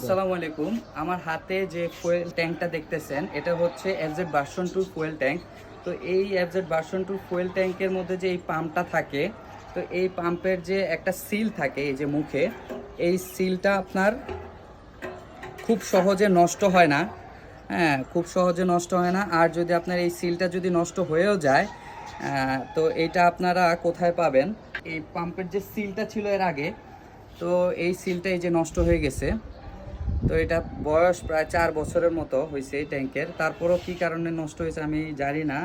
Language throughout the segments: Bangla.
আসসালামু আলাইকুম। আমার হাতে যে ফুয়েল ট্যাঙ্কটা দেখতেছেন, এটা হচ্ছে FZ version two fuel tank তো এই এফজেড ভার্সন টু ফুয়েল ট্যাঙ্কের মধ্যে যে এই পাম্পটা থাকে, তো এই পাম্পের যে একটা সিল থাকে এই যে মুখে, এই সিলটা আপনার খুব সহজে নষ্ট হয় না। হ্যাঁ খুব সহজে নষ্ট হয় না। আর যদি আপনার এই সিলটা যদি নষ্ট হয়েও যায় তো এটা আপনারা কোথায় পাবেন? এই পাম্পের যে সিলটা ছিল এর আগে, তো এই সিলটা এই যে নষ্ট হয়ে গেছে। তো এটা বয়স প্রায় চার বছরের মতো হয়েছে এই ট্যাঙ্কের। তারপরও কি কারণে নষ্ট হয়েছে আমি জানি না।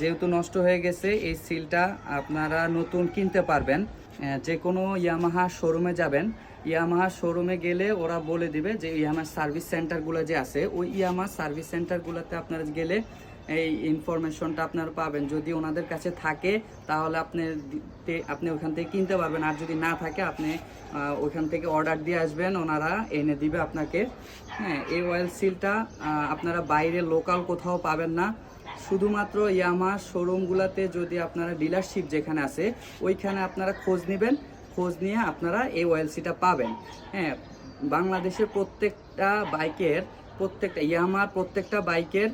যেহেতু নষ্ট হয়ে গেছে, এই সিলটা আপনারা নতুন কিনতে পারবেন। যে কোনো ইয়ামাহা শোরুমে যাবেন। ইয়ামাহা শোরুমে গেলে ওরা বলে দিবে যে ইয়ামাহা সার্ভিস সেন্টারগুলো যে আছে, ওই ইয়ামাহা সার্ভিস সেন্টারগুলোতে আপনারা গেলে এই ইনফরমেশনটা আপনারা পাবেন। যদি ওনাদের কাছে থাকে, তাহলে আপনি আপনি ওখান থেকে কিনতে পারবেন। আর যদি না থাকে, আপনি ওখান থেকে অর্ডার দিয়ে আসবেন। ওনারা এনে দিবে আপনাকে। হ্যাঁ এই অয়েল সিলটা আপনারা বাইরে লোকাল কোথাও পাবেন না। শুধুমাত্র ইয়ামা শোরুমগুলোতে যদি আপনারা ডিলারশিপ যেখানে আছে, ওইখানে আপনারা খোঁজ নেবেন। খোঁজ নিয়ে আপনারা এই অয়েল সিটা পাবেন। হ্যাঁ বাংলাদেশের প্রত্যেকটা বাইকের, প্রত্যেকটা ইয়ামার প্রত্যেকটা বাইকের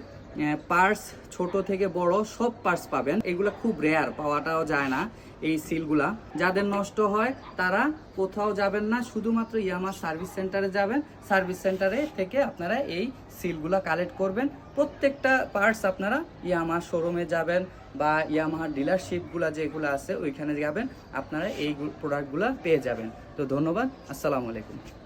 পার্টস ছোট থেকে বড় সব পার্স পাবেন। এগুলো খুব রেয়ার পাওয়াটাও যায় না এই সিলগুলা। যাদের নষ্ট হয়, তারা কোথাও যাবেন না, শুধুমাত্র ইয়ামা সার্ভিস সেন্টারে যাবেন। সার্ভিস সেন্টারে থেকে আপনারা এই সিলগুলা কালেক্ট করবেন। প্রত্যেকটা পার্টস আপনারা ইয়ামা শোরুমে যাবেন বা ইয়ামাহার ডিলারশিপগুলো যেগুলো আছে, ওইখানে যাবেন, আপনারা এই প্রোডাক্টগুলো পেয়ে যাবেন। তো ধন্যবাদ, আসসালামু আলাইকুম।